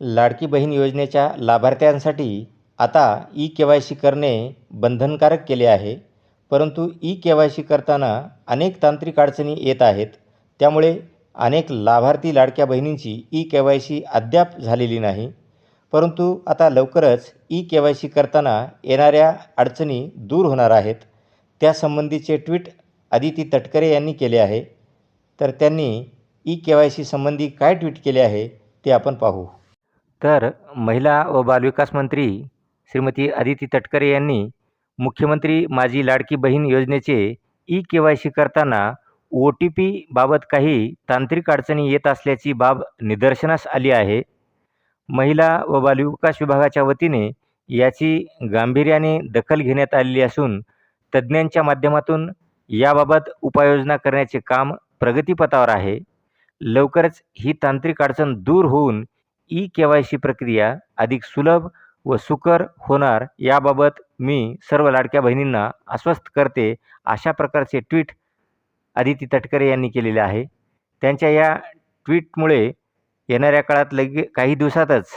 लाडकी बहीण योजनेच्या लाभार्थ्यांसाठी आता E K Y C करणे बंधनकारक केले आहे. परंतु ई के वाय सी करताना अनेक तांत्रिक अडचणी येत आहेत. त्यामुळे अनेक लाभार्थी लाडक्या बहिणींची ई के वाय सी अद्याप झालेली नाही. परंतु आता लवकरच ई के वाय सी करताना येणाऱ्या अडचणी दूर होणार आहेत. त्यासंबंधीचे ट्विट आदिती तटकरे यांनी केले आहे. तर त्यांनी ई के वाय सी संबंधी काय ट्विट केले आहे ते आपण पाहू. तर महिला व बालविकास मंत्री श्रीमती आदिती तटकरे यांनी मुख्यमंत्री माझी लाडकी बहीण योजनेचे ई के वाय सी करताना ओ टी पीबाबत काही तांत्रिक अडचणी येत असल्याची बाब निदर्शनास आली आहे. महिला व बालविकास विभागाच्या वतीने याची गांभीर्याने दखल घेण्यात आलेली असून तज्ज्ञांच्या माध्यमातून याबाबत उपाययोजना करण्याचे काम प्रगतीपथावर आहे. लवकरच ही तांत्रिक अडचण दूर होऊन ई के वाय सी प्रक्रिया अधिक सुलभ व सुकर होणार याबाबत मी सर्व लाडक्या बहिणींना आश्वस्त करते अशा प्रकारचे ट्विट आदिती तटकरे यांनी केलेले आहे. त्यांच्या या ट्विटमुळे येणाऱ्या काळात लगे काही दिवसातच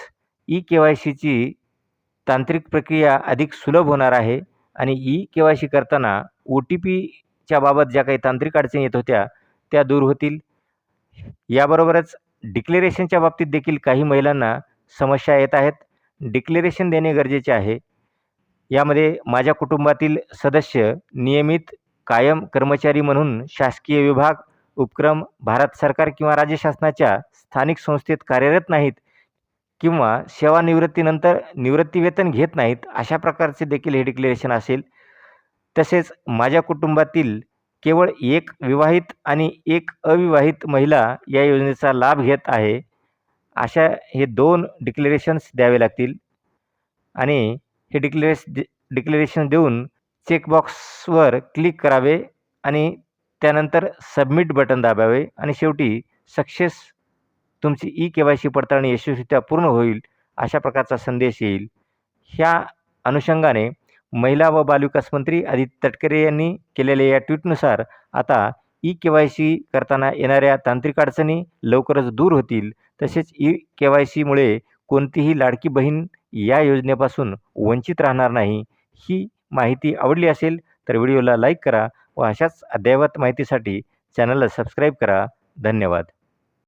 ई के वाय सीची तांत्रिक प्रक्रिया अधिक सुलभ होणार आहे आणि ई के वाय सी करताना ओ टी पीच्या बाबत ज्या काही तांत्रिक अडचणी येत होत्या त्या दूर होतील. याबरोबरच डिक्लेरेशनच्या बाबतीत देखील काही महिलांना समस्या येत आहेत. डिक्लेरेशन देणे गरजेचे आहे. यामध्ये माझ्या कुटुंबातील सदस्य नियमित कायम कर्मचारी म्हणून शासकीय विभाग उपक्रम भारत सरकार किंवा राज्य शासनाच्या स्थानिक संस्थेत कार्यरत नाहीत किंवा सेवानिवृत्तीनंतर निवृत्तीवेतन घेत नाहीत अशा प्रकारचे देखील हे डिक्लेरेशन असेल. तसेच माझ्या कुटुंबातील केवळ एक विवाहित आणि एक अविवाहित महिला या योजनेचा लाभ घेत आहे. अशा हे दोन डिक्लेरेशन्स द्यावे लागतील. आणि हे डिक्लेरेस डिक्लेरेशन देऊन चेकबॉक्सवर क्लिक करावे आणि त्यानंतर सबमिट बटन दाबावे. आणि शेवटी सक्सेस तुमची ई के वाय सी पडताळणी यशस्वीरित्या पूर्ण होईल अशा प्रकारचा संदेश येईल. ह्या अनुषंगाने महिला व बालविकास मंत्री आदित्य तटकरे यांनी केलेल्या या ट्विटनुसार आता ई के वाय सी करताना येणाऱ्या तांत्रिक अडचणी लवकरच दूर होतील. तसेच ई के वाय सीमुळे कोणतीही लाडकी बहीण या योजनेपासून वंचित राहणार नाही. ही माहिती आवडली असेल तर व्हिडिओला लाईक करा व अशाच अद्ययावत माहितीसाठी चॅनलला सबस्क्राईब करा. धन्यवाद.